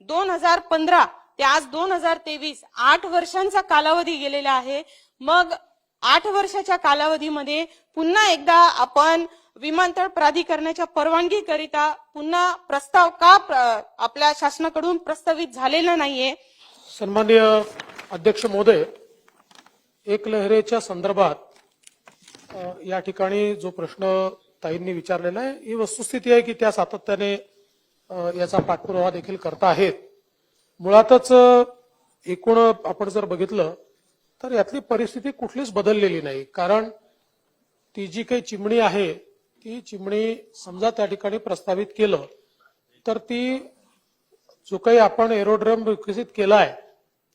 दोन हजार पंधरा ते आज दोन हजार तेवीस आठ वर्षांचा कालावधी गेलेला आहे. मग आठ वर्षाच्या कालावधीमध्ये पुन्हा एकदा आपण विमानतळ प्राधिकरणाच्या परवानगी करिता पुन्हा प्रस्ताव का प्र- आपल्या शासनाकडून प्रस्तावित झालेला नाहीये? सन्माननीय अध्यक्ष महोदय एक लहरेच्या संदर्भात या ठिकाणी जो प्रश्न ताईंनी विचारलेला आहे ही वस्तुस्थिती आहे की त्या सातत्याने याचा पाठपुरावा देखील करता आहेत. मुळातच एकूण आपण जर बघितलं तर यातली परिस्थिती कुठलीच बदललेली नाही. कारण ती जी काही चिमणी आहे ती चिमणी समजा त्या ठिकाणी प्रस्तावित केलं तर ती जो काही आपण एरोड्रम विकसित केला आहे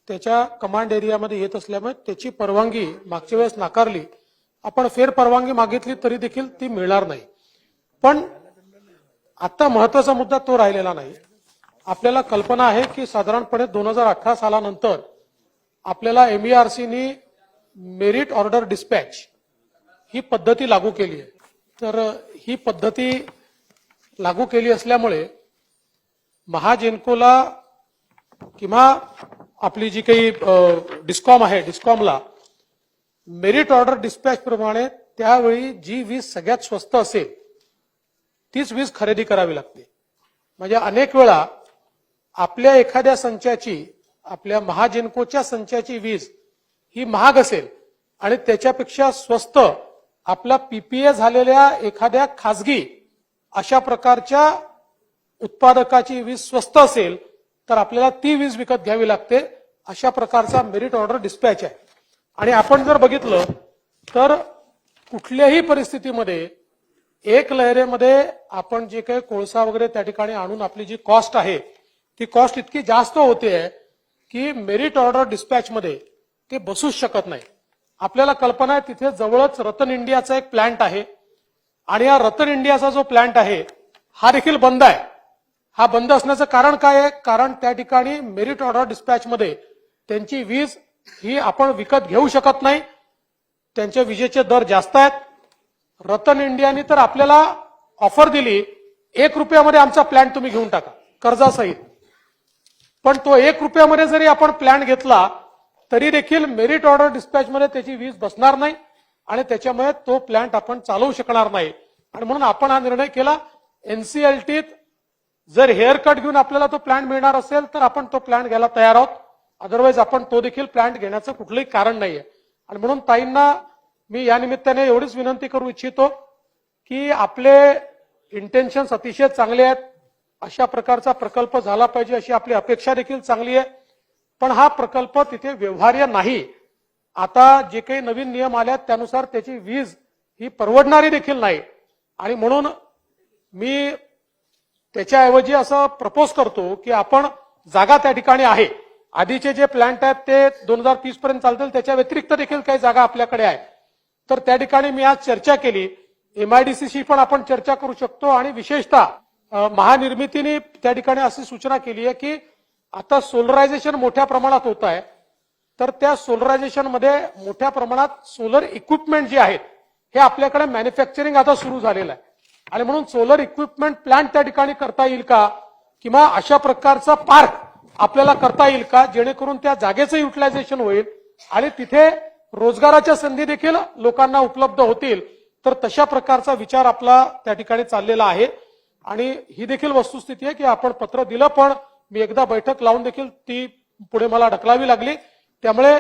त्याच्या कमांड एरियामध्ये येत असल्यामुळे त्याची परवानगी मागच्या वेळेस नाकारली. आपण फेर परवानगी मागितली तरी देखील ती मिळणार नाही. पण आता महत्त्वाचा मुद्दा तो राहिलेला नाही. आपल्याला कल्पना आहे की साधारणपणे दोन हजार अठरा सालानंतर आपल्याला एमईआरसीनी मेरिट ऑर्डर डिस्पॅच ही पद्धती लागू केली आहे. तर ही पद्धती लागू केली असल्यामुळे महाजेनकोला किंवा आपली जी काही डिस्कॉम आहे डिस्कॉमला मेरिट ऑर्डर डिस्पॅच प्रमाणे त्यावेळी जी वीज सगळ्यात स्वस्त असेल तीच वीज खरेदी करावी लागते. म्हणजे अनेक वेळा आपल्या एखाद्या संचाची आपल्या महाजेनकोच्या संचाची वीज ही महाग असेल आणि त्याच्यापेक्षा स्वस्त आपला पीपीए झालेल्या एखाद्या खासगी अशा प्रकारच्या उत्पादकाची वीज स्वस्त असेल तर आपल्याला ती वीज विकत घ्यावी लागते अशा प्रकारचा मेरिट ऑर्डर डिस्पॅच आहे. आणि आपण जर बघितलं तर कुठल्याही परिस्थितीमध्ये एक लहरेमध्ये आपण जे काही कोळसा वगैरे त्या ठिकाणी आणून आपली जी कॉस्ट आहे ती कॉस्ट इतकी जास्त होते आहे की मेरिट ऑर्डर डिस्पॅच मध्ये ते बसूच शकत नाही. आपल्याला कल्पना आहे तिथे जवळच रतन इंडियाचा एक प्लांट आहे आणि या रतन इंडियाचा जो प्लांट आहे हा देखील बंद आहे. हा बंद असण्याचं कारण काय आहे? कारण त्या ठिकाणी मेरिट ऑर्डर डिस्पॅच मध्ये त्यांची वीज ही आपण विकत घेऊ शकत नाही. त्यांच्या विजेचे दर जास्त आहेत. रतन इंडियाने तर आपल्याला ऑफर दिली एक रुपयामध्ये आमचा प्लॅन तुम्ही घेऊन टाका कर्जासहित. पण तो एक रुपयामध्ये जरी आपण प्लॅन घेतला तरी देखील मेरिट ऑर्डर डिस्पॅचमध्ये त्याची वीज बसणार नाही आणि त्याच्यामुळे तो प्लॅन्ट आपण चालवू शकणार नाही. आणि म्हणून आपण हा निर्णय केला एनसीएलटीत जर हेअर कट घेऊन आपल्याला तो प्लॅन मिळणार असेल तर आपण तो प्लॅन घ्यायला तयार आहोत. अदरवाईज आपण तो देखील प्लॅन घेण्याचं कुठलंही कारण नाहीये. आणि म्हणून ताईंना मी या निमित्ताने एवढीच विनंती करू इच्छितो की आपले इंटेन्शन्स अतिशय चांगले आहेत. अशा प्रकारचा प्रकल्प झाला पाहिजे अशी आपली अपेक्षा देखील चांगली आहे. पण हा प्रकल्प तिथे व्यवहार्य नाही. आता जे काही नवीन नियम आले आहेत त्यानुसार त्याची वीज ही परवडणारी देखील नाही. आणि म्हणून मी त्याच्याऐवजी असं प्रपोज करतो की आपण जागा त्या ठिकाणी आहे. आधीचे जे प्लांट आहेत ते दोन हजार तीस पर्यंत चालतील. त्याच्या व्यतिरिक्त देखील काही जागा आपल्याकडे आहे. तर त्या ठिकाणी मी आज चर्चा केली. एमआयडीसीशी पण आपण चर्चा करू शकतो आणि विशेषतः महानिर्मितीने त्या ठिकाणी अशी सूचना केली आहे की आता सोलरायझेशन मोठ्या प्रमाणात होत आहे. तर त्या सोलरायझेशनमध्ये मोठ्या प्रमाणात सोलर इक्विपमेंट जे आहेत हे आपल्याकडे मॅन्युफॅक्चरिंग आता सुरू झालेलं आहे. आणि म्हणून सोलर इक्विपमेंट प्लांट त्या ठिकाणी करता येईल का? किंवा अशा प्रकारचा पार्क आपल्याला करता येईल का? जेणेकरून त्या जागेचं युटिलायझेशन होईल आणि तिथे रोजगाराच्या संधी देखील लोकांना उपलब्ध होतील. तर तशा प्रकारचा विचार आपला त्या ठिकाणी चाललेला आहे. आणि ही देखील वस्तुस्थिती आहे की आपण पत्र दिलं पण मी एकदा बैठक लावून देखील ती पुढे मला ढकलावी लागली. त्यामुळे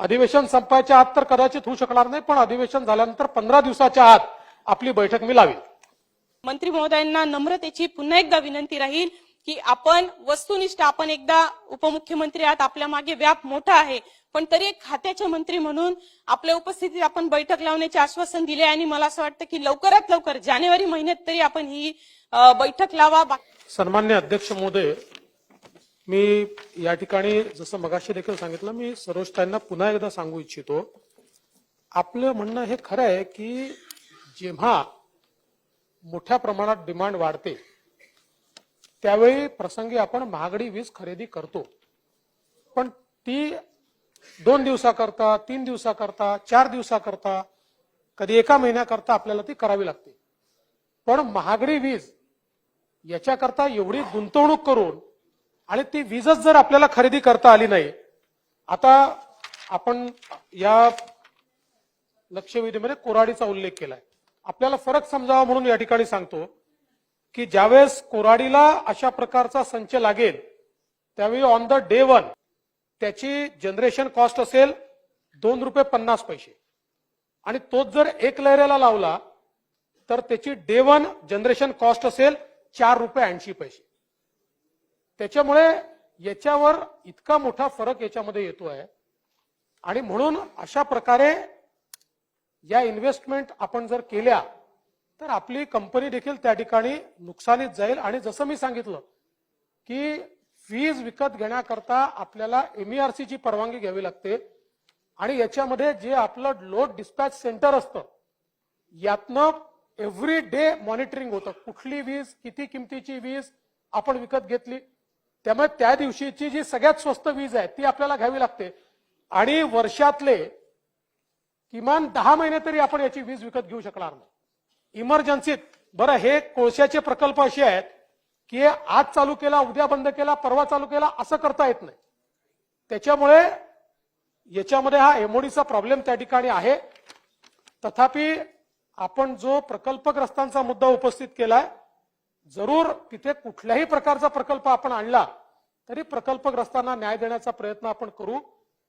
अधिवेशन संपायच्या आत तर कदाचित होऊ शकणार नाही पण अधिवेशन झाल्यानंतर पंधरा दिवसाच्या आत आपली बैठक मी लावी मंत्री महोदयांना नम्रतेची पुन्हा एकदा विनंती राहील की आपण वस्तुनिष्ठ आपण एकदा उपमुख्यमंत्री आहात आपल्या मागे व्याप मोठा आहे. पण तरी एक खात्याचे मंत्री म्हणून आपल्या उपस्थितीत आपण बैठक लावण्याचे आश्वासन दिले आणि मला असं वाटतं की लवकरात लवकर जानेवारी महिन्यात तरी आपण ही बैठक लावा. बा- सन्मान्य अध्यक्ष महोदय मी या ठिकाणी जसं मगाशी देखील सांगितलं मी सरोजताईंना पुन्हा एकदा सांगू इच्छितो आपलं म्हणणं हे खरं आहे की जेव्हा मोठ्या प्रमाणात डिमांड वाढते त्यावेळी प्रसंगी आपण महागडी वीज खरेदी करतो. पण ती दोन दिवसाकरता तीन दिवसाकरता चार दिवसाकरता कधी एका महिन्याकरता आपल्याला ती करावी लागते. पण महागडी वीज याच्याकरता एवढी गुंतवणूक करून आणि ती वीजच जर आपल्याला खरेदी करता आली नाही आता आपण या लक्षवेधीमध्ये कोराडीचा उल्लेख केलाय. आपल्याला फरक समजावा म्हणून या ठिकाणी सांगतो की ज्यावेळेस कोराडीला अशा प्रकारचा संच लागेल त्यावेळी ऑन द डे वन त्याची जनरेशन कॉस्ट असेल दोन रुपये पन्नास पैसे. आणि तोच जर एक लहरेला लावला तर त्याची डे वन जनरेशन कॉस्ट असेल चार रुपये ऐंशी पैसे. त्याच्यामुळे याच्यावर इतका मोठा फरक याच्यामध्ये येतो आहे आणि म्हणून अशा प्रकारे या इन्व्हेस्टमेंट आपण जर केल्या तर आपली कंपनी देखील त्या ठिकाणी नुकसानीत जाईल. आणि जसं मी सांगितलं की वीज विकत घेण्याकरता आपल्याला एमईआरसी ची परवानगी घ्यावी लागते. आणि याच्यामध्ये जे आपलं लोड डिस्पॅच सेंटर असतं यातनं एव्हरी डे मॉनिटरिंग होतं. कुठली वीज किती किमतीची वीज आपण विकत घेतली. त्यामुळे त्या दिवशीची जी सगळ्यात स्वस्त वीज आहे ती आपल्याला घ्यावी लागते. आणि वर्षातले किमान दहा महिने तरी आपण याची वीज विकत घेऊ शकणार नाही. इमर्जन्सीत बरं हे कोळशाचे प्रकल्प असे आहेत की हे आज चालू केला उद्या बंद केला परवा चालू केला असं करता येत नाही. त्याच्यामुळे याच्यामध्ये हा एमओडीचा प्रॉब्लेम त्या ठिकाणी आहे. तथापि आपण जो प्रकल्पग्रस्तांचा मुद्दा उपस्थित केलाय जरूर तिथे कुठल्याही प्रकारचा प्रकल्प आपण आणला तरी प्रकल्पग्रस्तांना न्याय देण्याचा प्रयत्न आपण करू.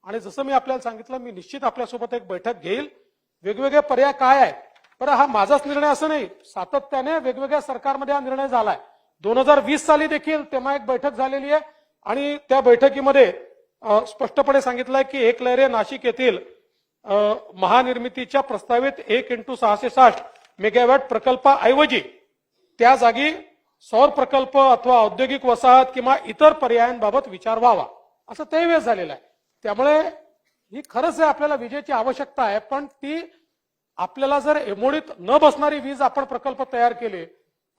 आणि जसं मी आपल्याला सांगितलं मी निश्चित आपल्यासोबत एक बैठक घेईल. वेगवेगळे पर्याय काय आहेत? बरं हा माझाच निर्णय असं नाही. सातत्याने वेगवेगळ्या सरकारमध्ये हा निर्णय झालाय. दोन हजार वीस साली देखील तेव्हा एक बैठक झालेली आहे आणि त्या बैठकीमध्ये स्पष्टपणे सांगितलंय की एक लहरे नाशिक येथील महानिर्मितीच्या प्रस्तावित एक इंटू सहाशे साठ मेगावॅट प्रकल्पाऐवजी त्या जागी सौर प्रकल्प अथवा औद्योगिक वसाहत किंवा इतर पर्यायांबाबत विचार व्हावा. असं ते वेळ झालेलं आहे. त्यामुळे ही खरंच आपल्याला विजेची आवश्यकता आहे पण ती आपल्याला जर एमोडीत न बसणारी वीज आपण प्रकल्प तयार केले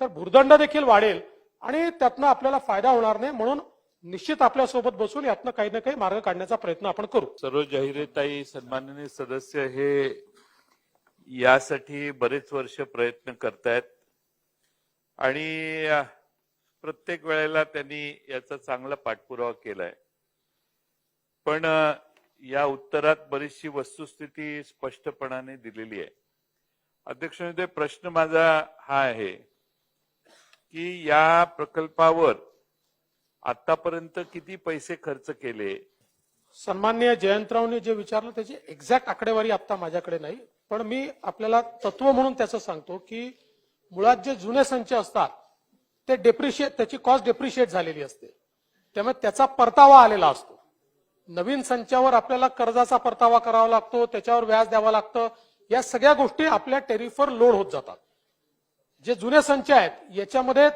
तर भूर्दंड देखील वाढेल आणि त्यातनं आपल्याला फायदा होणार नाही म्हणून निश्चित आपल्यासोबत बसून यातनं काही ना काही मार्ग काढण्याचा प्रयत्न आपण करू. सर्व जाहिरेताई सन्माननीय सदस्य हे यासाठी बरेच वर्ष प्रयत्न करतायत. आणि प्रत्येक वेळेला त्यांनी याचा चांगला पाठपुरावा केलाय. पण या उत्तरात बरीचशी वस्तुस्थिती स्पष्टपणाने दिलेली आहे. अध्यक्ष प्रश्न माझा हा आहे. की या प्रकल्पावर आतापर्यंत किती पैसे खर्च केले? सन्मान्य जयंतरावने जे विचारलं त्याची एक्झॅक्ट आकडेवारी आता माझ्याकडे नाही. पण मी आपल्याला तत्व म्हणून त्याचं सांगतो की मुळात जे जुने संच असतात ते डेप्रिशिएट त्याची कॉस्ट डेप्रिशिएट झालेली असते. त्यामुळे त्याचा परतावा आलेला असतो. नवीन संचावर आपल्याला कर्जाचा परतावा करावा लागतो त्याच्यावर व्याज द्यावा लागतं. या सगळ्या गोष्टी आपल्या टेरिफवर लोड होत जातात. जे जुने संच आहेत याच्यामध्ये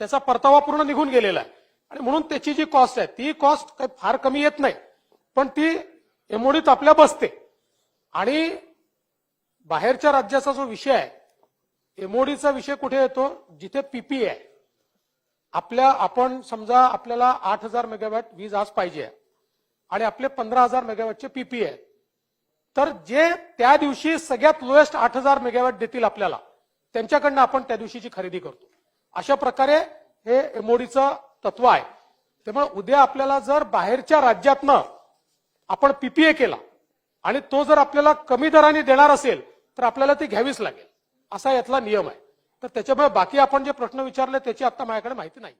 त्याचा परतावा पूर्ण निघून गेलेला आहे. आणि म्हणून त्याची जी कॉस्ट आहे ती कॉस्ट काही फार कमी येत नाही. पण ती एमओडीत आपल्या बसते. आणि बाहेरच्या राज्याचा जो विषय आहे एमओडीचा विषय कुठे येतो? जिथे पीपी आहे. आपल्या आपण समजा आपल्याला आठ हजार मेगावॅट वीज आज पाहिजे आहे. आणि आपले पंधरा हजार मेगावॅटचे पीपी आहे तर जे त्या दिवशी सगळ्यात लोएस्ट आठ हजार मेगावॅट देतील आपल्याला त्यांच्याकडनं आपण त्या दिवशीची खरेदी करतो. अशा प्रकारे हे एमओडीचं तत्व आहे. त्यामुळे उद्या आपल्याला जर बाहेरच्या राज्यातनं आपण पीपीए केला आणि तो जर आपल्याला कमी दराने देणार असेल तर आपल्याला ती घ्यावीच लागेल. असा यातला नियम आहे. तर त्याच्यामुळे बाकी आपण जे प्रश्न विचारले त्याची आता माझ्याकडे माहिती नाही.